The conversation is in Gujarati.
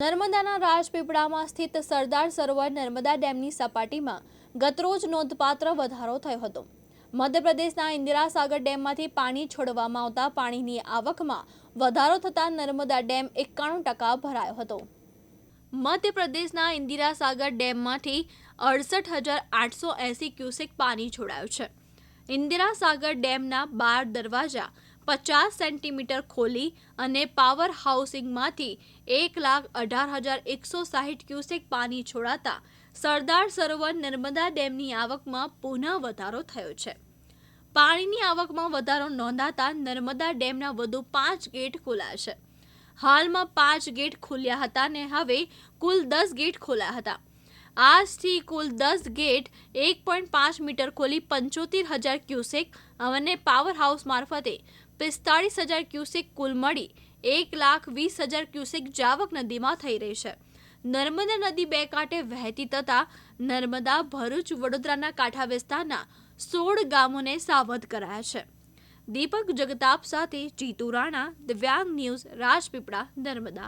નર્મદાના રાજપીપળામાં સ્થિત સરદાર સરોવર નર્મદા ડેમની સપાટીમાં ગતરોજ નોંધપાત્ર વધારો થયો હતો. મધ્યપ્રદેશના ઇન્દિરા સાગર ડેમમાંથી પાણી છોડવામાં આવતા પાણીની આવકમાં વધારો થતાં નર્મદા ડેમ એકાણું ટકા ભરાયો હતો. મધ્યપ્રદેશના ઇન્દિરા સાગર ડેમમાંથી અડસઠ હજાર આઠસો એંસી ક્યુસેક પાણી છોડાયું છે. ઇન્દિરા સાગર ડેમના બાર દરવાજા પચાસ સેન્ટીમીટર ખોલી અને પાવર હાઉસિંગમાંથી એક લાખ અઢાર હજાર એકસો સાહીઠ ક્યુસેક પાણી છોડાતા સરદાર સરોવર નર્મદા ડેમની આવકમાં પુનઃ વધારો થયો છે. પાણીની આવકમાં વધારો નોંધાતા નર્મદા ડેમના વધુ પાંચ ગેટ ખોલ્યા છે. હાલમાં પાંચ ગેટ ખુલ્યા હતા ને હવે કુલ દસ ગેટ ખોલ્યા હતા. આજથી કુલ દસ ગેટ એક પોઈન્ટ પાંચ મીટર ખોલી પંચોતેર હજાર ક્યુસેક અને પાવર હાઉસ મારફતે પિસ્તાળીસ હજાર ક્યુસેક કુલ મળી એક લાખ વીસ હજાર ક્યુસેક જાવક નદીમાં થઈ રહી છે. નર્મદા નદી બે કાંઠે વહેતી તથા નર્મદા, ભરૂચ, વડોદરાના કાંઠા વિસ્તારના સોળ ગામોને સાવધ કરાયા છે. દીપક જગતાપ સાથે જીતુ રાણા, દિવ્યાંગ ન્યૂઝ, રાજપીપળા, નર્મદા.